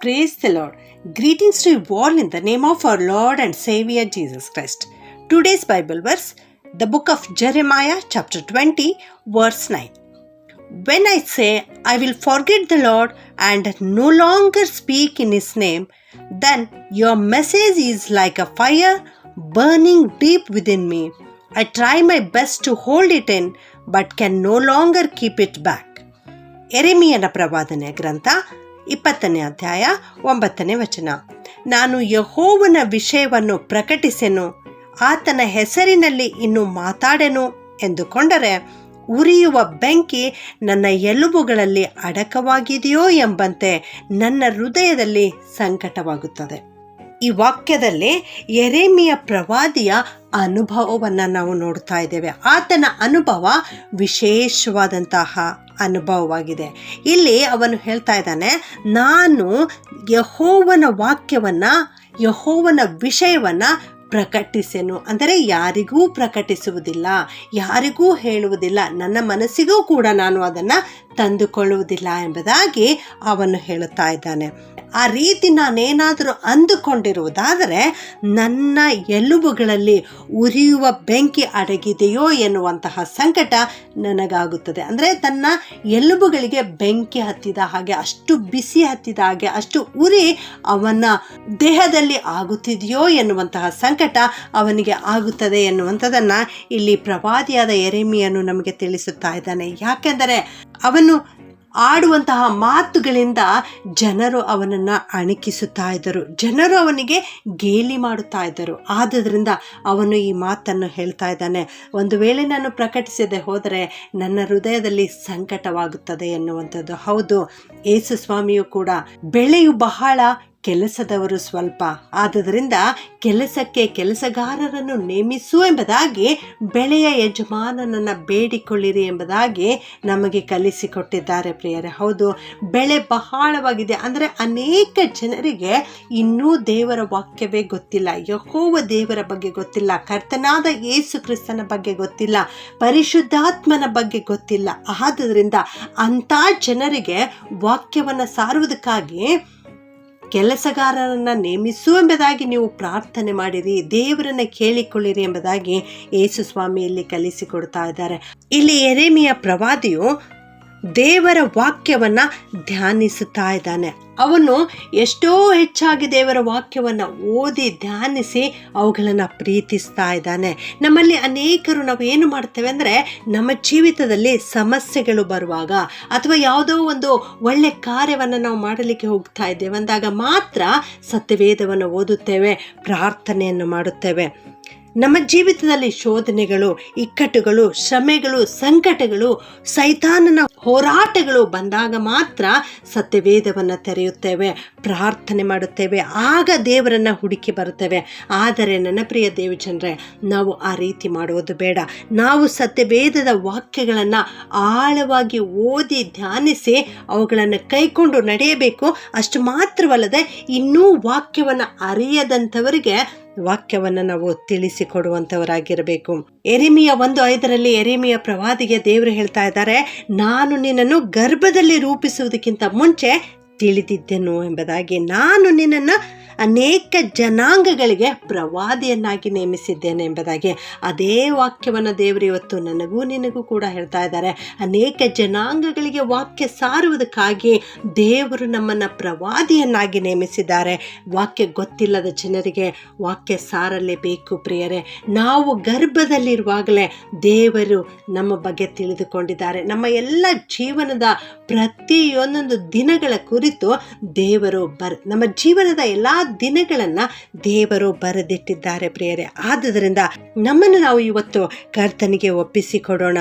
Praise the Lord. Greetings to you all in the name of our Lord and Savior Jesus Christ. Today's Bible verse, the book of Jeremiah, chapter 20, verse 9. When I say, I will forget the Lord and no longer speak in His name, then your message is like a fire burning deep within me. I try my best to hold it in, but can no longer keep it back. ಎರೆಮಿಯನ ಪ್ರವಾದನೆ ಗ್ರಂಥ ಇಪ್ಪತ್ತನೇ ಅಧ್ಯಾಯ ಒಂಬತ್ತನೇ ವಚನ. ನಾನು ಯಹೋವನ ವಿಷಯವನ್ನು ಪ್ರಕಟಿಸೆನು, ಆತನ ಹೆಸರಿನಲ್ಲಿ ಇನ್ನು ಮಾತಾಡೆನು ಎಂದುಕೊಂಡರೆ, ಉರಿಯುವ ಬೆಂಕಿ ನನ್ನ ಎಲುಬುಗಳಲ್ಲಿ ಅಡಕವಾಗಿದೆಯೋ ಎಂಬಂತೆ ನನ್ನ ಹೃದಯದಲ್ಲಿ ಸಂಕಟವಾಗುತ್ತದೆ. ಈ ವಾಕ್ಯದಲ್ಲಿ ಎರೆಮಿಯ ಪ್ರವಾದಿಯ ಅನುಭವವನ್ನು ನಾವು ನೋಡ್ತಾ ಇದ್ದೇವೆ. ಆತನ ಅನುಭವ ವಿಶೇಷವಾದಂತಹ ಅನುಭವವಾಗಿದೆ. ಇಲ್ಲಿ ಅವನು ಹೇಳ್ತಾ ಇದ್ದಾನೆ, ನಾನು ಯಹೋವನ ವಾಕ್ಯವನ್ನು, ಯಹೋವನ ವಿಷಯವನ್ನು ಪ್ರಕಟಿಸೆನು. ಅಂದರೆ ಯಾರಿಗೂ ಪ್ರಕಟಿಸುವುದಿಲ್ಲ, ಯಾರಿಗೂ ಹೇಳುವುದಿಲ್ಲ, ನನ್ನ ಮನಸ್ಸಿಗೂ ಕೂಡ ನಾನು ಅದನ್ನು ತಂದುಕೊಳ್ಳುವುದಿಲ್ಲ ಎಂಬುದಾಗಿ ಅವನು ಹೇಳುತ್ತಾ ಇದ್ದಾನೆ. ಆ ರೀತಿ ನಾನೇನಾದರೂ ಅಂದುಕೊಂಡಿರುವುದಾದರೆ ನನ್ನ ಎಲುಬುಗಳಲ್ಲಿ ಉರಿಯುವ ಬೆಂಕಿ ಅಡಗಿದೆಯೋ ಎನ್ನುವಂತಹ ಸಂಕಟ ನನಗಾಗುತ್ತದೆ. ಅಂದರೆ ತನ್ನ ಎಲುಬುಗಳಿಗೆ ಬೆಂಕಿ ಹತ್ತಿದ ಹಾಗೆ, ಅಷ್ಟು ಬಿಸಿ ಹತ್ತಿದ ಹಾಗೆ, ಅಷ್ಟು ಉರಿ ಅವನ ದೇಹದಲ್ಲಿ ಆಗುತ್ತಿದೆಯೋ ಎನ್ನುವಂತಹ ಸಂಕಟ ಅವನಿಗೆ ಆಗುತ್ತದೆ ಎನ್ನುವಂಥದ್ದನ್ನು ಇಲ್ಲಿ ಪ್ರವಾದಿಯಾದ ಎರೆಮಿಯನ್ನು ನಮಗೆ ತಿಳಿಸುತ್ತಾ ಇದ್ದಾನೆ. ಯಾಕೆಂದರೆ ಅವನು ಆಡುವಂತಹ ಮಾತುಗಳಿಂದ ಜನರು ಅವನನ್ನು ಅಣಕಿಸುತ್ತಾ ಇದ್ದರು. ಜನರು ಅವನಿಗೆ ಗೇಲಿ ಮಾಡುತ್ತಾ ಇದ್ದರು. ಆದ್ದರಿಂದ ಅವನು ಈ ಮಾತನ್ನು ಹೇಳ್ತಾ ಇದ್ದಾನೆ. ಒಂದು ವೇಳೆ ನಾನು ಪ್ರಕಟಿಸದೆ ಹೋದರೆ ನನ್ನ ಹೃದಯದಲ್ಲಿ ಸಂಕಟವಾಗುತ್ತದೆ ಎನ್ನುವಂಥದ್ದು. ಹೌದು ಯೇಸು ಸ್ವಾಮಿಯು ಕೂಡ ಬೆಳೆಯು ಬಹಳ ಕೆಲಸದವರು ಸ್ವಲ್ಪ ಆದುದರಿಂದ ಕೆಲಸಕ್ಕೆ ಕೆಲಸಗಾರರನ್ನು ನೇಮಿಸು ಎಂಬುದಾಗಿ ಬೆಳೆಯ ಯಜಮಾನನನ್ನು ಬೇಡಿಕೊಳ್ಳಿರಿ ಎಂಬುದಾಗಿ ನಮಗೆ ಕಲಿಸಿಕೊಟ್ಟಿದ್ದಾರೆ ಪ್ರಿಯರೇ. ಹೌದು, ಬೆಳೆ ಬಹಳವಾಗಿದೆ. ಅಂದರೆ ಅನೇಕ ಜನರಿಗೆ ಇನ್ನೂ ದೇವರ ವಾಕ್ಯವೇ ಗೊತ್ತಿಲ್ಲ. ಯಹೋವ ದೇವರ ಬಗ್ಗೆ ಗೊತ್ತಿಲ್ಲ. ಕರ್ತನಾದ ಯೇಸು ಕ್ರಿಸ್ತನ ಬಗ್ಗೆ ಗೊತ್ತಿಲ್ಲ. ಪರಿಶುದ್ಧಾತ್ಮನ ಬಗ್ಗೆ ಗೊತ್ತಿಲ್ಲ. ಆದುದರಿಂದ ಅಂಥ ಜನರಿಗೆ ವಾಕ್ಯವನ್ನು ಸಾರುವುದಕ್ಕಾಗಿ ಕೆಲಸಗಾರರನ್ನು ನೇಮಿಸು ಎಂಬುದಾಗಿ ನೀವು ಪ್ರಾರ್ಥನೆ ಮಾಡಿರಿ, ದೇವರನ್ನ ಕೇಳಿಕೊಳ್ಳಿರಿ ಎಂಬುದಾಗಿ ಯೇಸು ಸ್ವಾಮಿಯಲ್ಲಿ ಕಲಿಸಿಕೊಡ್ತಾ ಇದ್ದಾರೆ. ಇಲ್ಲಿ ಎರೆಮಿಯ ಪ್ರವಾದಿಯು ದೇವರ ವಾಕ್ಯವನ್ನು ಧ್ಯಾನಿಸುತ್ತಾ ಇದ್ದಾನೆ. ಅವನು ಎಷ್ಟೋ ಹೆಚ್ಚಾಗಿ ದೇವರ ವಾಕ್ಯವನ್ನು ಓದಿ ಧ್ಯಾನಿಸಿ ಅವುಗಳನ್ನು ಪ್ರೀತಿಸ್ತಾ ಇದ್ದಾನೆ. ನಮ್ಮಲ್ಲಿ ಅನೇಕರು ನಾವು ಏನು ಮಾಡ್ತೇವೆ ಅಂದರೆ ನಮ್ಮ ಜೀವಿತದಲ್ಲಿ ಸಮಸ್ಯೆಗಳು ಬರುವಾಗ ಅಥವಾ ಯಾವುದೋ ಒಂದು ಒಳ್ಳೆ ಕಾರ್ಯವನ್ನು ನಾವು ಮಾಡಲಿಕ್ಕೆ ಹೋಗ್ತಾ ಇದ್ದೇವೆ ಅಂದಾಗ ಮಾತ್ರ ಸತ್ಯವೇದವನ್ನು ಓದುತ್ತೇವೆ, ಪ್ರಾರ್ಥನೆಯನ್ನು ಮಾಡುತ್ತೇವೆ. ನಮ್ಮ ಜೀವಿತದಲ್ಲಿ ಶೋಧನೆಗಳು, ಇಕ್ಕಟ್ಟುಗಳು, ಶ್ರಮೆಗಳು, ಸಂಕಟಗಳು ಸೈತಾನನ ಹೋರಾಟಗಳು ಬಂದಾಗ ಮಾತ್ರ ಸತ್ಯವೇದವನ್ನು ತೆರೆಯುತ್ತೇವೆ, ಪ್ರಾರ್ಥನೆ ಮಾಡುತ್ತೇವೆ, ಆಗ ದೇವರನ್ನು ಹುಡುಕಿ ಬರುತ್ತೇವೆ. ಆದರೆ ನನ್ನ ಪ್ರಿಯ ದೇವಜನರೇ, ನಾವು ಆ ರೀತಿ ಮಾಡುವುದು ಬೇಡ. ನಾವು ಸತ್ಯವೇದದ ವಾಕ್ಯಗಳನ್ನು ಆಳವಾಗಿ ಓದಿ ಧ್ಯಾನಿಸಿ ಅವುಗಳನ್ನು ಕೈಕೊಂಡು ನಡೆಯಬೇಕು. ಅಷ್ಟು ಮಾತ್ರವಲ್ಲದೆ ಇನ್ನೂ ವಾಕ್ಯವನ್ನು ಅರಿಯದಂಥವರಿಗೆ ವಾಕ್ಯವನ್ನು ನಾವು ತಿಳಿಸಿಕೊಡುವಂಥವರಾಗಿರಬೇಕು. ಎರಿಮಿಯ ಒಂದು ಐದರಲ್ಲಿ ಎರಿಮಿಯ ಪ್ರವಾದಿಗೆ ದೇವರು ಹೇಳ್ತಾ ಇದ್ದಾರೆ, ನಾನು ನಿನ್ನನ್ನು ಗರ್ಭದಲ್ಲಿ ರೂಪಿಸುವುದಕ್ಕಿಂತ ಮುಂಚೆ ತಿಳಿದಿದ್ದೆನು ಎಂಬುದಾಗಿ. ನಾನು ನಿನ್ನನ್ನು ಅನೇಕ ಜನಾಂಗಗಳಿಗೆ ಪ್ರವಾದಿಯನ್ನಾಗಿ ನೇಮಿಸಿದ್ದೇನೆ ಎಂಬುದಾಗಿ ಅದೇ ವಾಕ್ಯವನ್ನು ದೇವರು ಇವತ್ತು ನನಗೂ ನಿನಗೂ ಕೂಡ ಹೇಳ್ತಾ ಇದ್ದಾರೆ. ಅನೇಕ ಜನಾಂಗಗಳಿಗೆ ವಾಕ್ಯ ಸಾರುವುದಕ್ಕಾಗಿ ದೇವರು ನಮ್ಮನ್ನು ಪ್ರವಾದಿಯನ್ನಾಗಿ ನೇಮಿಸಿದ್ದಾರೆ. ವಾಕ್ಯ ಗೊತ್ತಿಲ್ಲದ ಜನರಿಗೆ ವಾಕ್ಯ ಸಾರಲೇಬೇಕು ಪ್ರಿಯರೇ. ನಾವು ಗರ್ಭದಲ್ಲಿರುವಾಗಲೇ ದೇವರು ನಮ್ಮ ಬಗ್ಗೆ ತಿಳಿದುಕೊಂಡಿದ್ದಾರೆ. ನಮ್ಮ ಎಲ್ಲ ಜೀವನದ ಪ್ರತಿಯೊಂದೊಂದು ದಿನಗಳ ಕುರಿತು ದೇವರು ಬರ್ ನಮ್ಮ ಜೀವನದ ಎಲ್ಲ ದಿನಗಳನ್ನು ದೇವರು ಬರೆದಿಟ್ಟಿದ್ದಾರೆ ಪ್ರಿಯರೇ. ಆದ್ದರಿಂದ ನಮ್ಮನ್ನು ನಾವು ಇವತ್ತು ಕರ್ತನಿಗೆ ಒಪ್ಪಿಸಿಕೊಡೋಣ.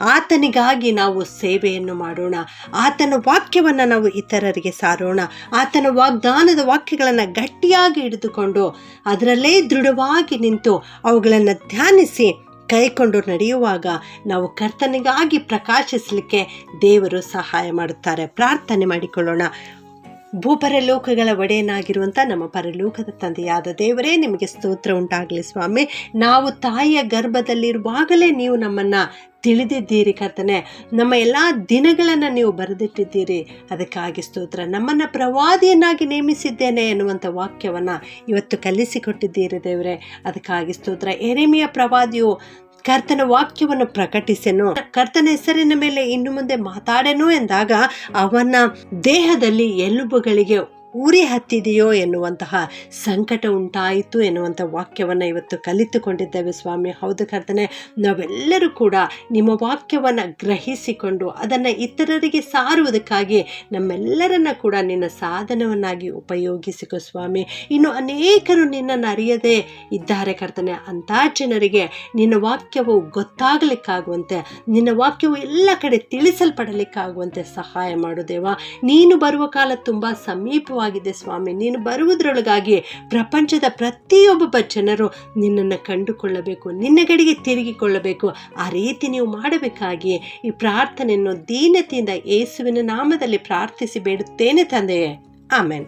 ಆತನಿಗಾಗಿ ನಾವು ಸೇವೆಯನ್ನು ಮಾಡೋಣ. ಆತನ ವಾಕ್ಯವನ್ನು ನಾವು ಇತರರಿಗೆ ಸಾರೋಣ. ಆತನ ವಾಗ್ದಾನದ ವಾಕ್ಯಗಳನ್ನು ಗಟ್ಟಿಯಾಗಿ ಹಿಡಿದುಕೊಂಡು ಅದರಲ್ಲೇ ದೃಢವಾಗಿ ನಿಂತು ಅವುಗಳನ್ನು ಧ್ಯಾನಿಸಿ ಕೈಕೊಂಡು ನಡೆಯುವಾಗ ನಾವು ಕರ್ತನಿಗಾಗಿ ಪ್ರಕಾಶಿಸಲಿಕ್ಕೆ ದೇವರು ಸಹಾಯ ಮಾಡುತ್ತಾರೆ. ಪ್ರಾರ್ಥನೆ ಮಾಡಿಕೊಳ್ಳೋಣ. ಭೂಪರಲೋಕಗಳ ಒಡೆಯನಾಗಿರುವಂಥ ನಮ್ಮ ಪರಲೋಕದ ತಂದೆಯಾದ ದೇವರೇ, ನಿಮಗೆ ಸ್ತೋತ್ರ ಉಂಟಾಗಲಿ ಸ್ವಾಮಿ. ನಾವು ತಾಯಿಯ ಗರ್ಭದಲ್ಲಿರುವಾಗಲೇ ನೀವು ನಮ್ಮನ್ನು ತಿಳಿದಿದ್ದೀರಿ ಕರ್ತನೆ. ನಮ್ಮ ಎಲ್ಲ ದಿನಗಳನ್ನು ನೀವು ಬರೆದಿಟ್ಟಿದ್ದೀರಿ. ಅದಕ್ಕಾಗಿ ಸ್ತೋತ್ರ. ನಮ್ಮನ್ನು ಪ್ರವಾದಿಯನ್ನಾಗಿ ನೇಮಿಸಿದ್ದೇನೆ ಎನ್ನುವಂಥ ವಾಕ್ಯವನ್ನು ಇವತ್ತು ಕಲಿಸಿಕೊಟ್ಟಿದ್ದೀರಿ ದೇವರೇ. ಅದಕ್ಕಾಗಿ ಸ್ತೋತ್ರ. ಎರೆಮಿಯ ಪ್ರವಾದಿಯು ಕರ್ತನ ವಾಕ್ಯವನ್ನು ಪ್ರಕಟಿಸೆನು. ಕರ್ತನ ಹೆಸರಿನ ಮೇಲೆ ಇನ್ನು ಮುಂದೆ ಮಾತಾಡೆನು ಎಂದಾಗ ಅವನ ದೇಹದಲ್ಲಿ ಎಲುಬುಗಳಿಗೆ ಉರಿ ಹತ್ತಿದೆಯೋ ಎನ್ನುವಂತಹ ಸಂಕಟ ಉಂಟಾಯಿತು ಎನ್ನುವಂಥ ವಾಕ್ಯವನ್ನು ಇವತ್ತು ಕಲಿತುಕೊಂಡಿದ್ದೇವೆ ಸ್ವಾಮಿ. ಹೌದು ಕರ್ತನೆ, ನಾವೆಲ್ಲರೂ ಕೂಡ ನಿಮ್ಮ ವಾಕ್ಯವನ್ನು ಗ್ರಹಿಸಿಕೊಂಡು ಅದನ್ನು ಇತರರಿಗೆ ಸಾರುವುದಕ್ಕಾಗಿ ನಮ್ಮೆಲ್ಲರನ್ನ ಕೂಡ ನಿನ್ನ ಸಾಧನವನ್ನಾಗಿ ಉಪಯೋಗಿಸಿಕೊ ಸ್ವಾಮಿ. ಇನ್ನು ಅನೇಕರು ನಿನ್ನನ್ನು ಅರಿಯದೇ ಇದ್ದಾರೆ ಕರ್ತನೆ. ಅಂಥ ಜನರಿಗೆ ನಿನ್ನ ವಾಕ್ಯವು ಗೊತ್ತಾಗಲಿಕ್ಕಾಗುವಂತೆ, ನಿನ್ನ ವಾಕ್ಯವು ಎಲ್ಲ ಕಡೆ ತಿಳಿಸಲ್ಪಡಲಿಕ್ಕಾಗುವಂತೆ ಸಹಾಯ ಮಾಡು ದೇವ. ನೀನು ಬರುವ ಕಾಲ ತುಂಬ ಸಮೀಪವಾಗಿದೆ ಸ್ವಾಮಿ. ನೀನು ಬರುವುದರೊಳಗಾಗಿ ಪ್ರಪಂಚದ ಪ್ರತಿಯೊಬ್ಬ ಜನರು ನಿನ್ನನ್ನು ಕಂಡುಕೊಳ್ಳಬೇಕು, ನಿನ್ನ ಕಡೆಗೆ ತಿರುಗಿಕೊಳ್ಳಬೇಕು. ಆ ರೀತಿ ನೀವು ಮಾಡಬೇಕಾಗಿ ಈ ಪ್ರಾರ್ಥನೆಯನ್ನು ದೀನತೆಯಿಂದ ಯೇಸುವಿನ ನಾಮದಲ್ಲಿ ಪ್ರಾರ್ಥಿಸಿ ಬೇಡುತ್ತೇನೆ ತಂದೆಯೇ. ಆಮೇನ್.